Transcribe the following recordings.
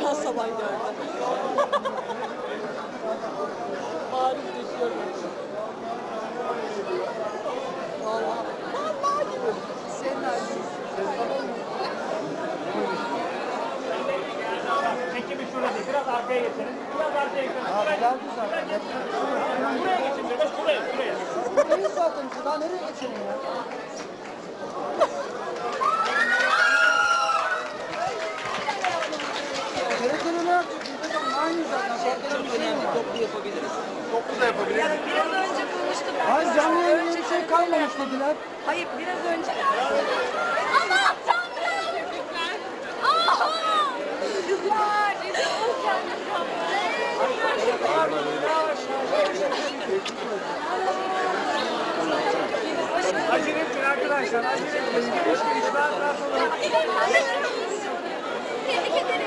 Can sabah geldi. Bari düşüyorum. Vallahi. Vallahi gibi. Senin halin. Çekimi şurada. Biraz arkaya geçelim. Biraz arkaya geçelim. Şuraya, buraya geçin biraz. Şuraya, şuraya. Buradayız zaten. Daha nereye geçelim ya? TRT'nin ne yapacak? Biz de aynı zaten. Farklı bir şey mi var? Toplu yapabiliriz. Toplu da yapabiliriz. Biraz önce konuştuk. Hayır canlı kalmamış dediler. Hayır biraz önce. Allah tanrım. Aha. Kızlar. Acele etmeyin arkadaşlar. Acele. Geniş geniş rahat rahat olun. Tebrik ederim.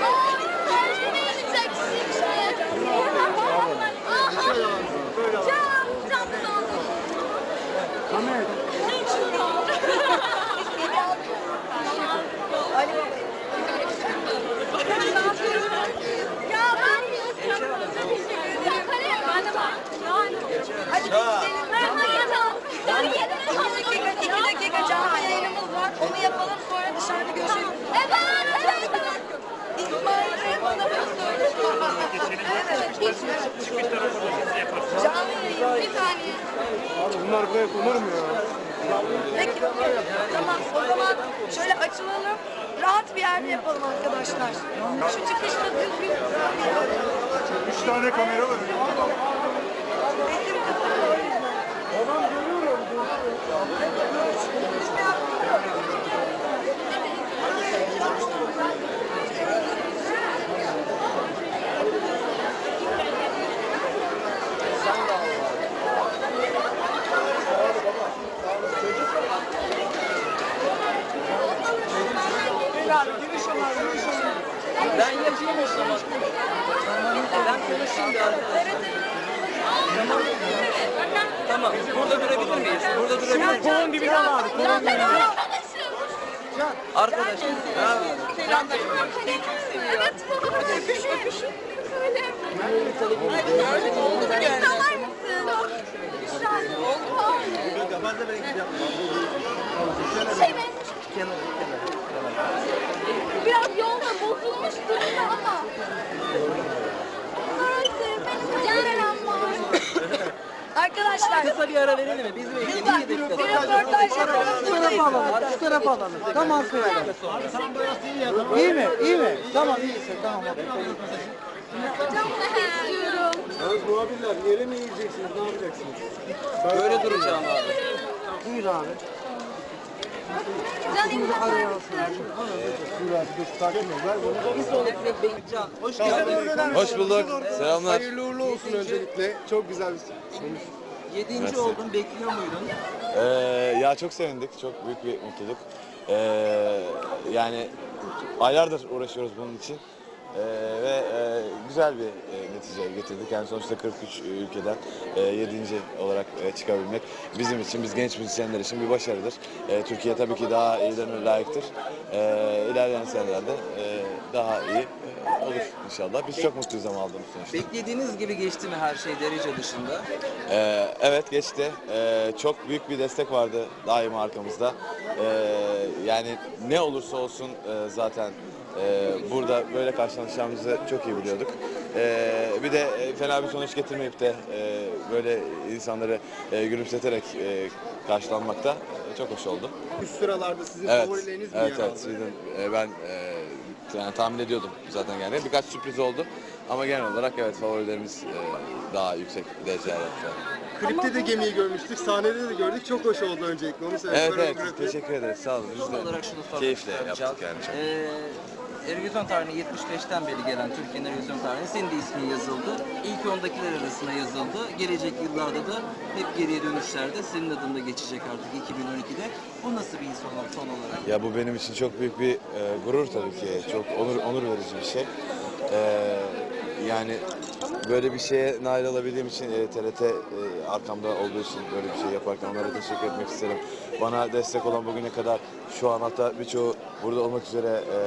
Tercih edeceksin. Can, can sağ olun. Ahmet. Ya ben Sen kalem ben de var. Hadi gidelim. Ben hayatım. Yani iki dakika, iki dakika canlı yayınımız var. Onu yapalım sonra dışarıda görüşelim. Evet, evet. İsmail'e bana bir söyle. Evet, hiç. Canlı yayın bir saniye. Bunlar buraya konur mu ya? Peki, tamam o zaman şöyle açılalım. Rahat bir yerde yapalım arkadaşlar. Şu çıkışta düzgün. Üç tane kamera var. Resim kısmı o yüzden. Ben yapayım o zaman. Ben konuşayım da. Tamam. Tamam. Burada durabilir miyiz? Burada durabilir miyiz? Kolun dibine abi. Kolun dibine. Arkadaşlar. Bravo. Evet. Öpüşün. Öpüşün. Öyle. Oldu mu? Salar mısın? Oldu. Şey mi? Biraz yolda bozulmuş durumda ama. Neyse benim acelem var. Arkadaşlar Kısa bir ara verelim mi? Biz lütfen İki bir röportaj Şu yapalım tarafa buradayız. alalım. Şu tarafa alalım. Tam arkaya alalım. İyi mi? İyi mi? Tamam iyiyse tamam. Çok istiyorum. Yalnız muhabirler yere mi yiyeceksiniz? Ne yapacaksınız? Böyle duracağım abi. Buyur abi. Can imza bunu. Hoş geldin. Hoş bulduk. Selamlar. Hayırlı uğurlu olsun öncelikle. Çok güzel bir sonuç. Yedinci Merci. oldun. Bekliyor muydun? Ee, ya çok sevindik. Çok büyük bir mutluluk. Ee, yani aylardır uğraşıyoruz bunun için. Ee, ve e, güzel bir e, netice getirdik. Yani sonuçta 43 ülkeden e, 7. olarak e, çıkabilmek bizim için, biz genç müzisyenler için bir başarıdır. E, Türkiye tabii ki daha iyilerine layıktır. E, ilerleyen senelerde e, daha iyi e, olur inşallah. Biz çok mutluyuz ama aldığımız sonuçta. Beklediğiniz gibi geçti mi her şey derece dışında? Ee, evet geçti. Ee, çok büyük bir destek vardı daima arkamızda. Ee, yani ne olursa olsun e, zaten e, burada böyle karşılaşacağımızı çok iyi biliyorduk. Ee, bir de e, fena bir sonuç getirmeyip de e, böyle insanları e, gülümseterek e, karşılanmakta e, çok hoş oldu. Üst sıralarda sizin Evet, favorileriniz mi evet, yer evet. aldı? Sweden, e, ben e, yani tahmin ediyordum zaten yani. Birkaç sürpriz oldu ama genel olarak evet favorilerimiz e, daha yüksek dereceler yaptı. Klipte de gemiyi görmüştük, sahnede de gördük. Çok hoş oldu öncelikle. Onu söyleyeyim. Evet Böyle evet teşekkür ederiz sağ olun. Biz Son de olarak şunu sormak keyifle yaptık yani çok. Ee, Ergüzon tarihine 75'ten beri gelen Türkiye'nin Ergüzon tarihine senin de ismin yazıldı. İlk ondakiler arasına yazıldı. Gelecek yıllarda da hep geriye dönüşlerde senin adın da geçecek artık 2012'de. Bu nasıl bir his olan son olarak? Ya bu benim için çok büyük bir e, gurur tabii ki. Çok onur onur verici bir şey. E, yani böyle bir şeye nail olabildiğim için e, TRT e, arkamda olduğu için böyle bir şey yaparken onlara teşekkür etmek isterim. Bana destek olan bugüne kadar şu an hatta birçoğu burada olmak üzere e,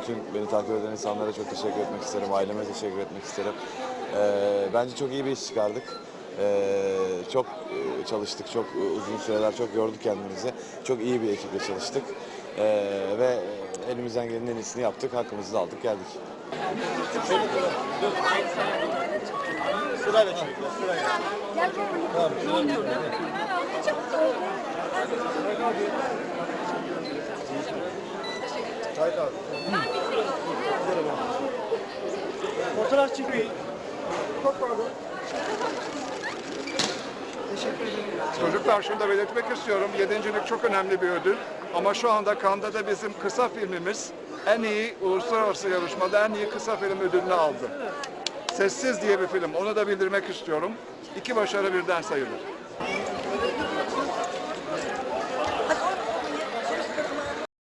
bütün beni takip eden insanlara çok teşekkür etmek isterim. Aileme teşekkür etmek isterim. E, bence çok iyi bir iş çıkardık. Ee, çok e, çalıştık, çok e, uzun süreler çok yorduk kendimizi. Çok iyi bir ekiple çalıştık Ee, ve e, elimizden gelenin en iyisini yaptık, hakkımızı da aldık, geldik. Sırayla çocuklar sırayla. Haydi abi. Fotoğraf çekiyor. Çok pardon. Çocuklar şunu da belirtmek istiyorum. Yedincilik çok önemli bir ödül. Ama şu anda Cannes'da da bizim kısa filmimiz en iyi uluslararası yarışmada en iyi kısa film ödülünü aldı. Sessiz diye bir film. Onu da bildirmek istiyorum. İki başarı birden sayılır.